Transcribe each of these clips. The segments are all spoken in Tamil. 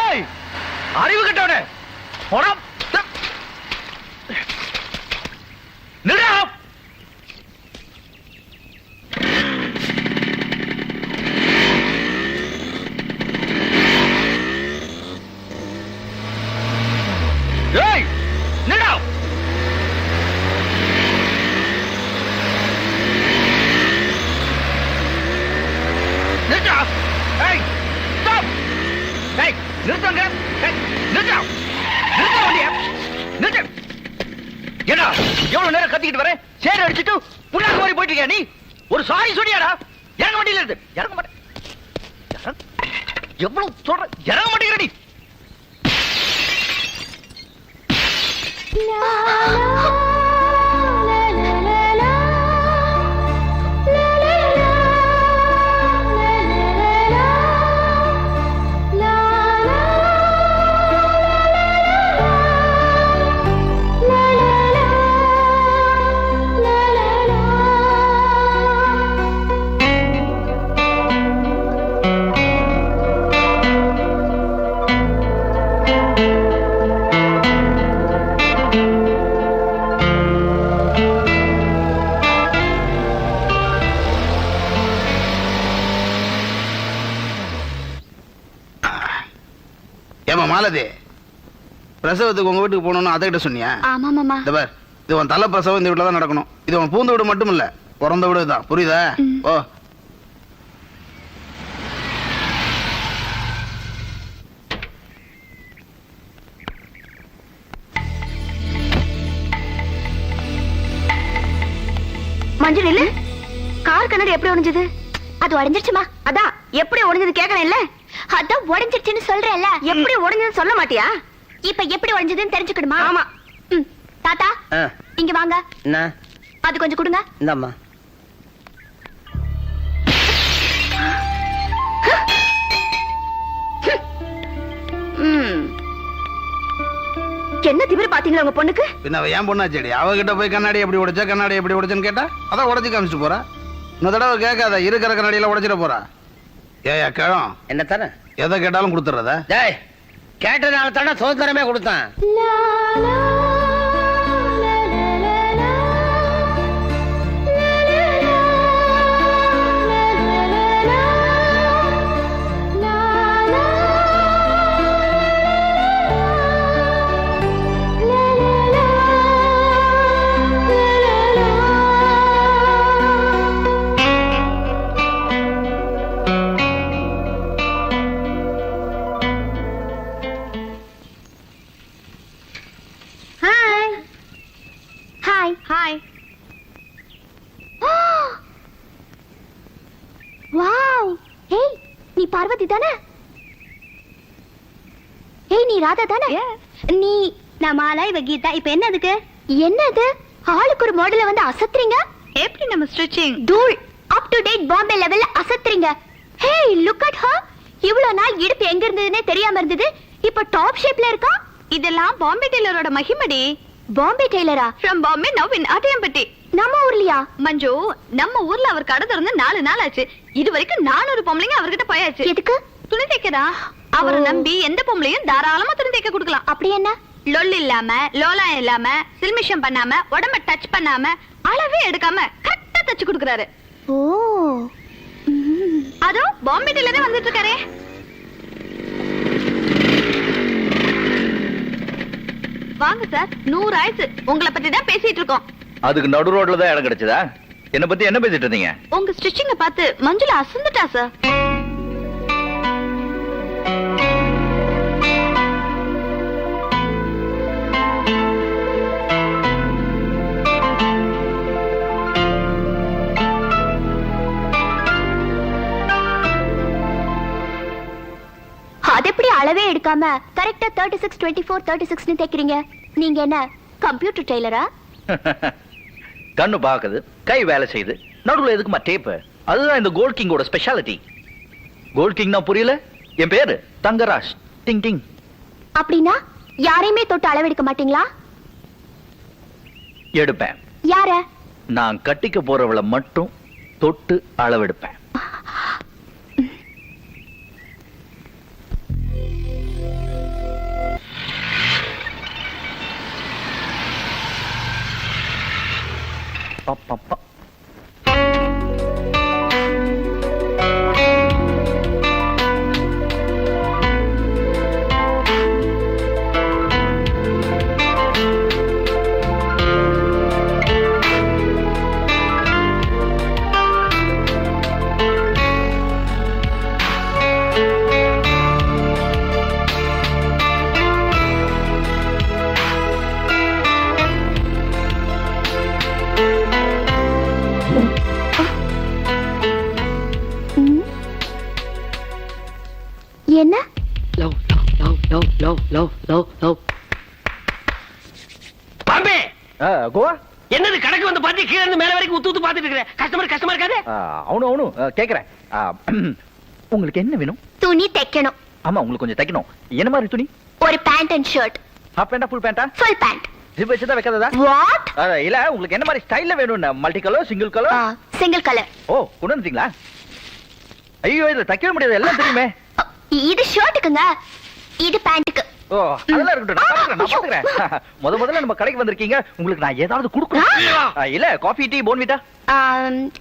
ஏய் அறிவு கட்டவனே போடா நிடா ஏய் நிடா நிறுத்தா ஏய் ஸ்டாப் ஏய் நிறுத்துங்க ஏய் நிறுத்தா நிறுத்த வண்டிய நிறுத்து ஏடா வாங்கிட்டு வரேன். சேர் அடிச்சுட்டு புண்ணாக்கு மாதிரி போயிட்டு இருக்கியா நீ? ஒரு சாரி சொன்னியாடா? இறங்க வண்டியில இருந்து இறங்க மாட்டேன். எவ்வளவு சொல்ற? இறங்க மாட்டேங்கிற நீ. மாலதி பிரசவத்துக்கு உங்க வீட்டுக்கு போகணும்னு அதை கிட்ட சொன்னியா? ஆமா மாமா. இந்த பார் இது உன் தலை பிரசவம் இந்த வீட்டில் தான் நடக்கணும். இது உன் பூந்த வீடு மட்டும் இல்ல பிறந்த வீடு தான் புரியுதா. ஓ. மஞ்சள் இல்ல கார் கண்ணாடி எப்படி உடைஞ்சது? அது உடைஞ்சிருச்சுமா. அதான் எப்படி உடைஞ்சது கேட்கணும் இல்ல? அதான் உடைஞ்சிருச்சுன்னு சொல்றேன்ல. எப்படி உடைஞ்சதுன்னு சொல்ல மாட்டியா? இப்ப எப்படி உடைஞ்சதுன்னு தெரிஞ்சுக்கணுமா? ஆமா. தாத்தா இங்க வாங்க. அது கொஞ்சம் கொடுங்க. இந்தாம்மா. என்ன திமிரு பாத்தீங்களா உங்க பொண்ணுக்கு? பின்ன அவ ஏன் பொண்ணாச்சேடி அவகிட்ட போய் கண்ணாடி எப்படி உடைச்சா கண்ணாடி எப்படி உடைச்சேன்னு கேட்டா அதான் உடைச்சு காமிச்சிட்டு போறா. இந்த தடவை கேட்காத இருக்கிற கண்ணாடியில உடைச்சிட போறா. ஏயா கிழம் என்ன தானே? எதை கேட்டாலும் கொடுத்துறதா டேய் கேட்டனால தானே சுதந்திரமே கொடுத்தான் ராதா தானே நீ நான் மாலா இவ கீதா இப்போ என்ன அதுக்கு? என்னது? ஆளுக்கு ஒரு மாடல வந்து அசத்துறீங்க? எப்படி நம்ம ஸ்டிச்சிங் தூள் அப் டு டேட் பாம்பே லெவல்ல அசத்துறீங்க. ஹே லுக் அட் ஹர் இவ்வளவு நாள் இடுப்பு எங்க இருந்ததுன்னே தெரியாம இருந்தது. இப்ப டாப் ஷேப்ல இருக்கா? இதெல்லாம் பாம்பே டெய்லரோட மகிமடி. Bombay டெய்லரா from Bombay now in Attiyampatti நம்ம ஊர்லயா? மஞ்சு நம்ம ஊர்ல அவர் கடை திறந்து நாலு நாள் ஆச்சு. இது வரைக்கும் நானூறு பொம்பளைங்க அவர்கிட்ட போயாச்சு. எதுக்கு? துணி தைக்கதா அவரை நம்பி எந்த பொம்பளையும் தாராளமா துணி தைக்க கொடுக்கலாம். அப்படி என்ன? லொல் இல்லாம லோலாம் இல்லாம சில்மிஷம் பண்ணாம உடம்ப டச் பண்ணாம அளவே எடுக்காம கரெக்டா தச்சு கொடுக்கறாரு. ஓ. அதோ பாம்பே டெய்லரே வந்துட்டு இருக்காரே. வாங்க சார் நூறு ஆயிடுச்சு. உங்களை பத்தி தான் பேசிட்டு இருக்கோம். அதுக்கு நடு ரோட்ல தான் இடம் கிடைச்சதா? என்ன பத்தி என்ன பேசிட்டு இருந்தீங்க? உங்க ஸ்டிச்சிங்க பார்த்து மஞ்சுளா அசந்துட்டா சார் அளவே எடுக்காம கரெக்டா thirty six twenty four thirty சிக்ஸ்னு தைக்கிறீங்க நீங்க என்ன கம்ப்யூட்டர் டெய்லரா கண்ணு பாக்குது கை வேலை செய்யுது நடுவுல எதுக்குமா டேப்பு அதுதான் இந்த கோல்ட் கிங்கோட ஸ்பெஷாலிட்டி கோல்ட் கிங்னா புரியல? என் பேரு தங்கராஜ். டிங் டிங் அப்படின்னா யாரையுமே தொட்டு அளவெடுக்க மாட்டீங்களா? எடுப்பேன். யார? நான் கட்டிக்க போறவளை மட்டும் தொட்டு அளவெடுப்பேன். அப்பப்பா. ம். அவனு அவனு. கேக்குறேன். உங்களுக்கு என்ன வேணும்? துணி தைக்கணும். ஆமா உங்களுக்கு கொஞ்சம் தைக்கணும். என்ன மாதிரி துணி? ஒரு பேண்ட் அண்ட் ஷர்ட் ஹாஃப் பேண்டா ஃபுல் பேண்டா ஃபுல் பேண்ட் ஜிப் வச்சுதான் வைக்காததா வாட் ஆ, இல்ல உங்களுக்கு என்ன மாதிரி ஸ்டைல்ல வேணும் multi colour single colour single colour ஓ கொண்டு வந்துட்டீங்களா? ஐயோ இதுல தைக்கவே முடியாது. எல்லாம் தெரியுமே. இது ஷர்ட்டுக்குங்க இது பேண்ட்டுக்கு ஓ அதெல்லாம் இருக்கட்டும். முதல்ல நம்ம கடைக்கு வந்திருக்கீங்க. உங்களுக்கு நான் ஏதாவது கொடுக்கணும். இல்ல காஃபி டீ போன்விட்டா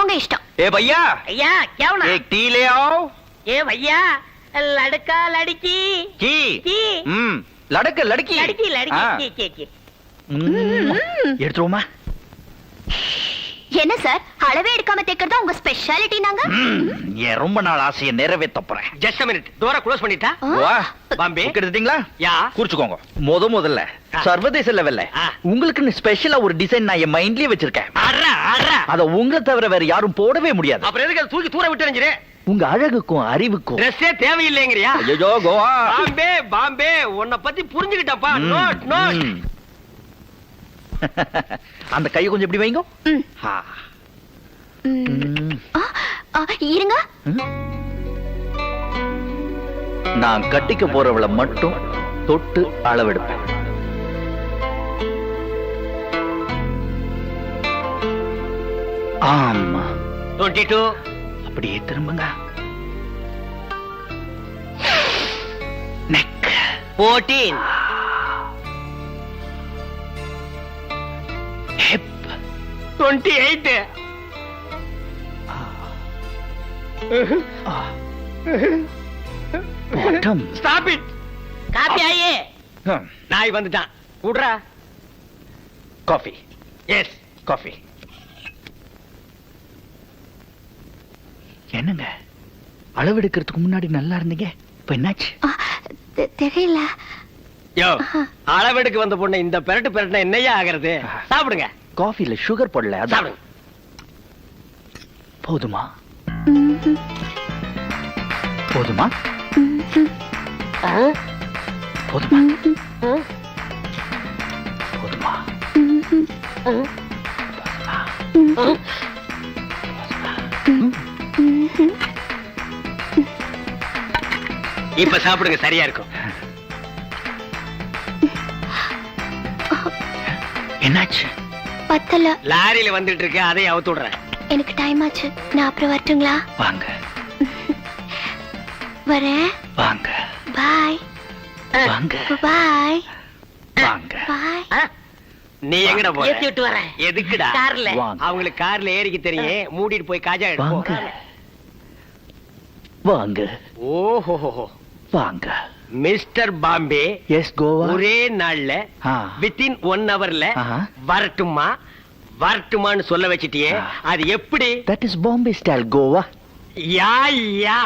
உங்க இஷ்டம். ஏ பையா? ஐயா கேவனா ஏ டீ ஏ பையா லடக்கா லடக்கி. கி. கி. ம் லடக்க லடக்கி. லடக்கி லடக்கி கி கி கி. எடுத்துருவோமா? என்ன சார் அளவே எடுக்காம தைக்கிறது உங்க ஸ்பெஷாலிட்டி நாங்க? ரொம்ப நாள் ஆசையை நிறைவேற்ற போறேன். ஜஸ்ட் மினிட் டோரை க்ளோஸ் பண்ணிட்டா. வா. பாம்பே. புக் எடுத்துட்டீங்களா? யா. குறிச்சுக்கோங்க. முத முதல்ல. சர்வதேச லெவல்ல. உங்களுக்குன்னு ஸ்பெஷலா ஒரு டிசைன் நான் என் மைண்ட்லயே வச்சிருக்கேன். அத உங்களை தவிர வேற யாரும் போடவே முடியாது. அப்புறம் எதுக்கு அதை தூக்கி தூர விட்டு எறிஞ்சிரு? உங்க அழகுக்கும் அறிவுக்கும். ட்ரெஸ்ஸே தேவையில்லைங்கறியா? ஐயோ கோவா. பாம்பே பாம்பே உன்னை பத்தி புரிஞ்சுக்கிட்டப்பா நோட் நோட். அந்த கையை கொஞ்சம் இப்படி வைங்க? இருங்க. நான் கட்டிக்க போறவளை மட்டும் தொட்டு அளவெடுப்பேன். ஆமா. டுவெண்ட்டி டூ அப்படியே திரும்புங்க. Neck fourteen twenty eight bottom stop it copy ஆயே நாய் வந்துட்டான். விடுறா காஃபி எஸ் காஃபி என்னங்க? அளவெடுக்கிறதுக்கு முன்னாடி நல்லா இருந்தீங்க? இப்ப என்னாச்சு? தெரியல. யோ அளவெடுக்கு வந்த பொண்ணு இந்த பெரட்டு பெரட்டுனா என்னையா ஆகிறது? சாப்பிடுங்க. காஃபில சுகர் போடல அதான். போதுமா? போதுமா? போதுமா? போதுமா. இப்ப சாப்பிடுங்க சரியா இருக்கும். என்னாச்சு? பத்தல. லாரியில வந்துட்டு இருக்கு அதையும் அவுத்து விடுறேன். எனக்கு டைம் ஆச்சு. நான் அப்புறம் வரட்டுங்களா? வாங்க. வரேன். வாங்க. பாய் வாங்க. பாய் வாங்க. பாய் நீ எங்கடா போற? ஏத்தி விட்டு வரேன். எதுக்குடா? கார்ல. வாங்க. அவங்களுக்கு கார்ல ஏறிக்க தெரியும். மூடிட்டு போய் காஜா வாங்க எடுப்போம். வாங்க. ஓஹோ வாங்க. Mister Bombay yes Goa. ஒரே நாள்ல. வித்தின் ஒன் ஹவர்ல ஆஹா. வரட்டுமா? வரட்டுமான்னு சொல்ல வச்சிட்டியே. அது எப்படி? That is Bombay style Goa. Yeah yeah.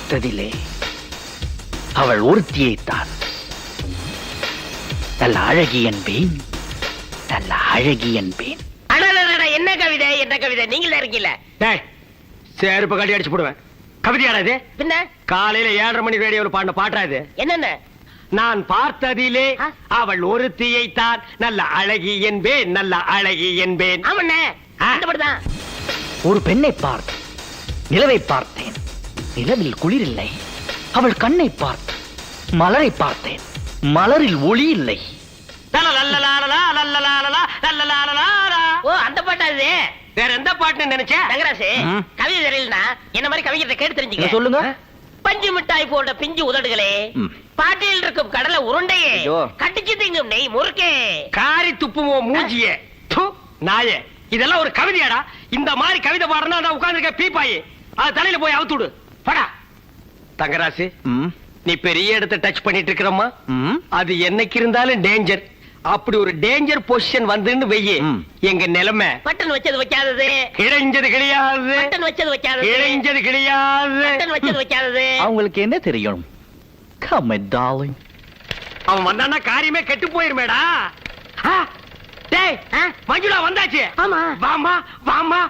பார்த்ததிலே அவள் ஒருத்தியைத்தான். நல்ல அழகி என்பேன் நல்ல அழகி என்பேன் என்ன கவிதை என்ன கவிதை? நீங்களே இருக்கீல டேய் செருப்பு கட்டி அடிச்சு போடுவேன். கவிதையாடா இது? பின்ன? காலையில ஏழரை மணி ரேடியோல பாடின பாட்டா இது? என்னென்ன? நான் பார்த்ததிலே? அவள் ஒருத்தியை தான் நல்ல அழகி என்பேன் நல்ல அழகி என்பேன் ஆமண்ணே. ஒரு பெண்ணை பார்த்தேன் நிலவை பார்த்தேன். நிலவில் குளிர் இல்லை அவள் கண்ணை பார்த்தேன் மலரை பார்த்தேன் மலரில் ஒளி இல்லை. ஓ அந்த பாட்டா இது வேற எந்த பாட்டுன்னு நினைச்சேன் தங்கராசு. கவிதை தெரியலனா என்ன மாதிரி கவிஞரை கேட்டு தெரிஞ்சுக்க சொல்லுங்க பஞ்சு மிட்டாய் போன்ற பிஞ்சு உதடுகளே ம். பாட்டில் இருக்கும் கடலை உருண்டையே. கட்டிச்சு திங்கும் நெய் முறுக்கே காரி துப்புமோ மூஞ்சியே து, நாயே இதெல்லாம் ஒரு கவிதையாடா இந்த மாதிரி கவிதை பாடுறா நான் உட்கார்ந்துருக்க பீப்பாயி அது தலையில போய் அவுத்து விடு படா தங்கராசு நீ பெரிய இடத்தை டச் பண்ணிட்டு இருக்கிறம்மா. ம். அது என்னைக்கு இருந்தாலும் டேஞ்சர் அப்படி ஒரு டேஞ்சர் பொசிஷன் வந்துன்னு வெய்யே. எங்க நிலைமை. பட்டன் வச்சது வைக்காதது. இழைஞ்சது கிடையாது. பட்டன் வச்சது வைக்காதது. இழைஞ்சது கிடையாது. பட்டன் வச்சது வைக்காதது. அவங்களுக்கு என்ன தெரியும்? Come, my darling. அவன் வந்தான்னா காரியமே கெட்டு போயிருமேடா. டேய்? மஞ்சுளா வந்தாச்சு. ஆமா. வாமா வாமா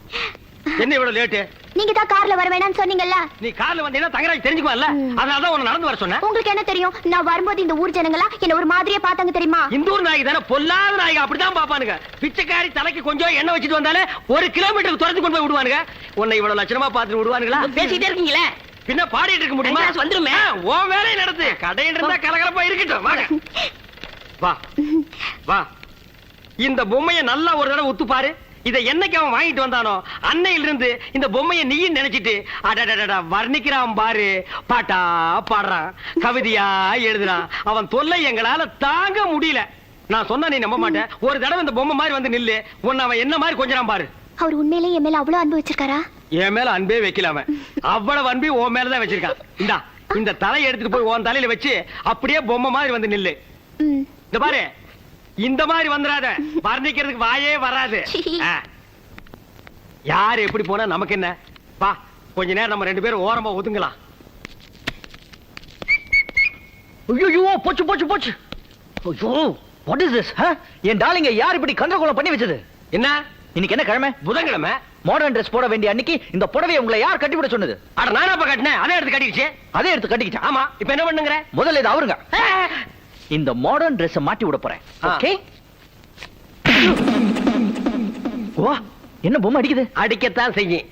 என்ன இவ்வளவு லேட்டு நீங்க தான் கார்ல வர வேணாம்னு சொன்னீங்கல்ல? நீ கார்ல வந்தீங்கன்னா தங்கராஜ் தெரிஞ்சுக்குவான்ல ம். அதனாலதான் உன்னை நடந்து வர சொன்னேன். உங்களுக்கு என்ன தெரியும்? நான் வரும்போது இந்த ஊர் ஜனங்களா என்ன ஒரு மாதிரியா பார்த்தாங்க தெரியுமா? இந்தூர் நாய்க்கு தானே? பொல்லாத நாய்க்கு அப்படிதான் பாப்பானுங்க பிச்சைக்காரி தலைக்கு கொஞ்சம் எண்ணெய் வச்சுட்டு வந்தாலே ஒரு கிலோமீட்டருக்கு துரத்து கொண்டு போய் விடுவானுங்க. உன்னை இவ்வளவு லட்சணமா பார்த்துட்டு விடுவானுங்களா? பேசிக்கிட்டே இருக்கீங்களே? பின்ன பாடிட்டு இருக்க முடியுமா? வந்துருமே. உன் வேலையை நடத்து. கடையில் இருந்தா கலகலப்பா இருக்கட்டும். வாங்க. வா. வா. இந்த பொம்மையை நல்லா ஒரு தடவை உத்து பாரு இதை என்னைக்கு அவன் வாங்கிட்டு வந்தானோ அன்னையில இருந்து இந்த பொம்மையை நீயும் நினைச்சிட்டு அடடடடா வர்ணிக்கிறான் பாரு. பாட்டா பாடுறான். கவிதையா எழுதுறான். அவன் தொல்லை எங்களால தாங்க முடியல. நான் சொன்னா நீ நம்ப மாட்டேன். ஒரு தடவை இந்த பொம்மை மாதிரி வந்து நில்லு. உன்னை அவன் என்ன மாதிரி கொஞ்சம் பாரு. அவர் உண்மையிலேயே என் மேல அவ்வளவு அன்பு வச்சிருக்காரா? என் மேல அன்பே வைக்கல அவன். அவ்வளவு அன்பி உன் மேலதான் வச்சிருக்கான். இந்தா இந்த தலையை எடுத்துட்டு போய் உன் தலையில வச்சு அப்படியே பொம்மை மாதிரி வந்து நில்லு. இந்த பாரு. இந்த மாதிரி வந்துடாத. வர்ணிக்கிறதுக்கு வாயே வராது. யாரு எப்படி போனா நமக்கு என்ன? வா கொஞ்ச நேரம் நம்ம ரெண்டு பேரும் ஓரமா ஒதுங்கலாம். ஐயோ போச்சு போச்சு போச்சு. ஐயோ வாட் இஸ் திஸ் என் டாலிங்க யார் இப்படி கந்தகோலம் பண்ணி வச்சது? என்ன? இன்னைக்கு என்ன கிழமை? புதன்கிழமை. மாடர்ன் Dress போட வேண்டிய அன்னைக்கு இந்த புடவையை உங்களை யார் கட்டிவிட சொன்னது? அட நானா அப்ப கட்டினேன். அதே எடுத்து கட்டிடுச்சு அதே எடுத்து கட்டிக்கிட்டேன். ஆமா இப்ப என்ன பண்ணுங்கிற? முதல்ல இது அவருங்க. இந்த மாடர்ன் Dress மாட்டி விட போறேன். ஆ. ஓகே வா என்ன பொம்மை அடிக்குது? அடிக்கத்தான் செய்யும்.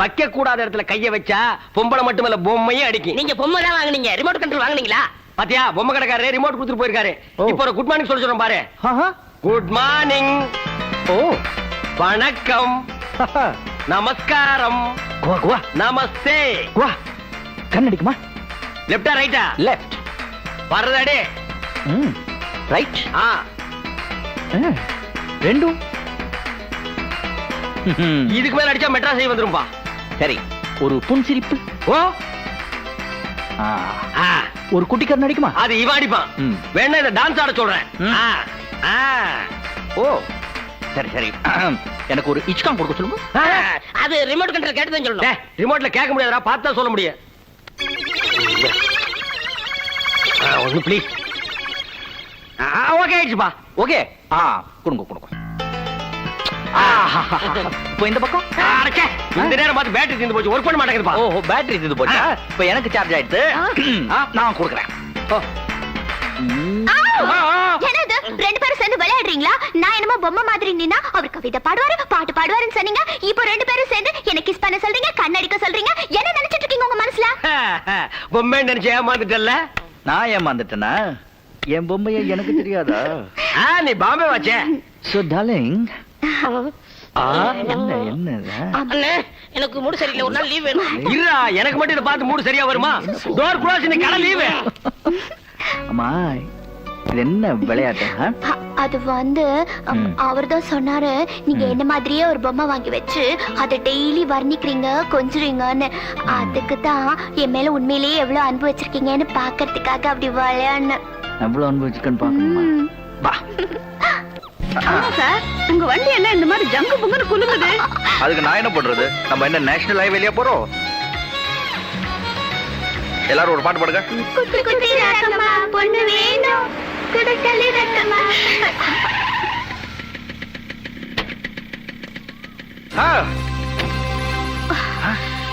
வைக்க கூடாத இடத்துல கைய வச்சா பொம்பளை மட்டுமல்ல பொம்மையும் அடிக்கும். நீங்க பொம்மை தான் வாங்குனீங்க. ரிமோட் கண்ட்ரோல் வாங்குனீங்களா? பாத்தியா பொம்மை கடைக்காரரே ரிமோட் கொடுத்துட்டு போயிருக்காரு. இப்போ ஒரு குட் மார்னிங் சொல்ல பாரு. குட் மார்னிங் ஓ. வணக்கம். நமஸ்காரம். குவா குவா. நமஸ்தே. குவா. கண்ணடிக்குமா? லெப்டா ரைட்டா லெஃப்ட் வர்றதாடே ம் ரைட் ஆ. ரெண்டும். இதுக்கு மேல அடிச்சா மெட்ராஸ் வந்துரும்பா. சரி. ஒரு புன்சிரிப்பு ஓ. ஒரு குட்டிக்காரன் நடிக்குமா அது இவ அடிப்பான். வேணா இத டான்ஸ் ஆட சொல்றேன். ஓ. சரி சரி. எனக்கு ஒரு இச்கான் கொடுக்க சொல்லுங்க. அது ரிமோட் கண்ட்ரோல் கேட்டு தான் சொல்லணும் ரிமோட்ல கேட்க முடியாதுடா. பார்த்தா சொல்ல முடியும். ஒண்ணு ப்ளீஸ் ஓகே ஆயிடுச்சுப்பா. ஓகே ஆ கொடுங்க கொடுங்க. இப்போ இந்த பக்கம்? இந்த நேரம் பார்த்து பேட்டரி தீர்ந்து போச்சு. ஒர்க் பண்ண மாட்டேங்குதுப்பா. ஓ பேட்டரி இது போச்சா. இப்போ எனக்கு சார்ஜ் ஆயிடுச்சு ஆ, நான் கொடுக்குறேன். என்னது? ரெண்டு பேரும் சேர்ந்து விளையாடுறீங்களா? நான் என்னமோ பொம்மை மாதிரி நின்னா அவர் கவிதை பாடுவாரு பாட்டு பாடுவாருன்னு சொன்னீங்க. இப்போ ரெண்டு பேரும் சேர்ந்து என்ன கிஸ் பண்ண சொல்றீங்க கண்ணடிக்க சொல்றீங்க. என்ன நினைச்சிட்டு இருக்கீங்க உங்க மனசுல? பொம்மை நினைச்சு ஏமாந்துட்டல்ல? நான் ஏமாந்துட்டேனா? என் பொம்மையை எனக்கு தெரியாதா? நீ பாம்பே வச்சே. சோ டார்லிங் என்ன என்ன அண்ணே எனக்கு மூடு சரியில்லை. ஒரு நாள் லீவ் வேணும். இருடா எனக்கு மட்டும் இதை பார்த்து மூடு சரியா வருமா? டோர் க்ளோஸ் இந்த கடை லீவு அம்மா இது என்ன விளையாட்டு ஆ? அ- அது வந்து. அவர் தான் சொன்னாரு நீங்க. என்ன மாதிரியே ஒரு பொம்மை வாங்கி வச்சு அதை டெய்லி வர்ணிக்கிறீங்க கொஞ்சுறீங்கன்னு. அதுக்கு தான் என் மேல உண்மையிலேயே எவ்வளவு அன்பு வச்சிருக்கீங்கன்னு பாக்குறதுக்காக அப்படி விளையாடுனேன். எவ்வளவு அனுபவிச்சுக்கன்னு பாக்கணுமா ம். வா சார் உங்க வண்டி என்ன இந்த மாதிரி ஜங்கு புங்குன்னு குலுங்குது? அதுக்கு நான் என்ன பண்றது? நம்ம என்ன நேஷனல் ஹைவேலியா போறோம்? எல்லாரும் ஒரு பாட்டு பாடுங்க. குட்டி பொண்ணு வேணும். குடுக்கலி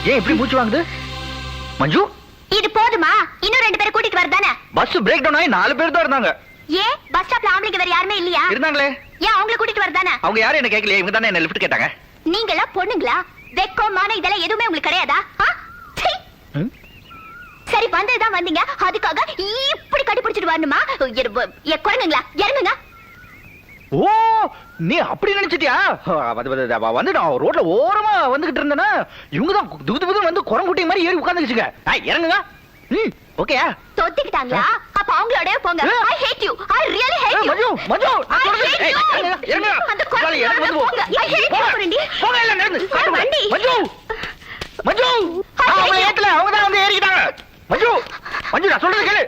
ஏன் இப்படி மூச்சு வாங்குது? மஞ்சு? இது போதுமா? இன்னும் ரெண்டு பேரை கூட்டிட்டு வரதானே? பஸ் பிரேக் டவுன் ஆகி நாலு பேர் தான் இருந்தாங்க. ஏன் பஸ் ஸ்டாப்ல ஆம்பளைங்க வேற யாருமே இல்லையா? இருந்தாங்களே. ஏன் அவங்கள கூட்டிட்டு வரதானே? அவங்க யாரும் என்ன கேட்கலையே? இவங்க தானே என்ன லிஃப்ட் கேட்டாங்க. நீங்களா பொண்ணுங்களா? வெக்கம் மான இதெல்லாம் எதுவுமே உங்களுக்கு கிடையாதா? சரி வந்ததுதான் வந்தீங்க. அதுக்காக இப்படி கட்டி பிடிச்சிட்டு வரணுமா குரங்குங்களா? இறங்குங்க. ஓ நீ அப்படி நினைச்சிட்டியா? வந்து வந்து அவ வந்து நான் ரோட்ல ஓரமா வந்துகிட்டு இருந்தேன்னா இவங்க தான் துது துது வந்து குரங்குட்டி மாதிரி ஏறி உட்காந்துச்சுங்க இறங்குங்க. ம் ஓகேயா தொத்திக்கிட்டாங்களா? அப்ப அவங்களோடய போங்க. I hate you I really hate you Manju, Manju, நான் சொல்றது- இறங்குங்க. அந்த காலை இறங்கு, வந்து போ. போங்க ஐ ஹேட் யூ போங்க. புரண்டி போங்க, எல்லாம் நடந்து. வண்டி. I hate அவங்க. ஏத்தல அவங்க தான் வந்து ஏறிக்கிட்டாங்க. மஞ்சு மஞ்சு நான் சொல்றது கேளு.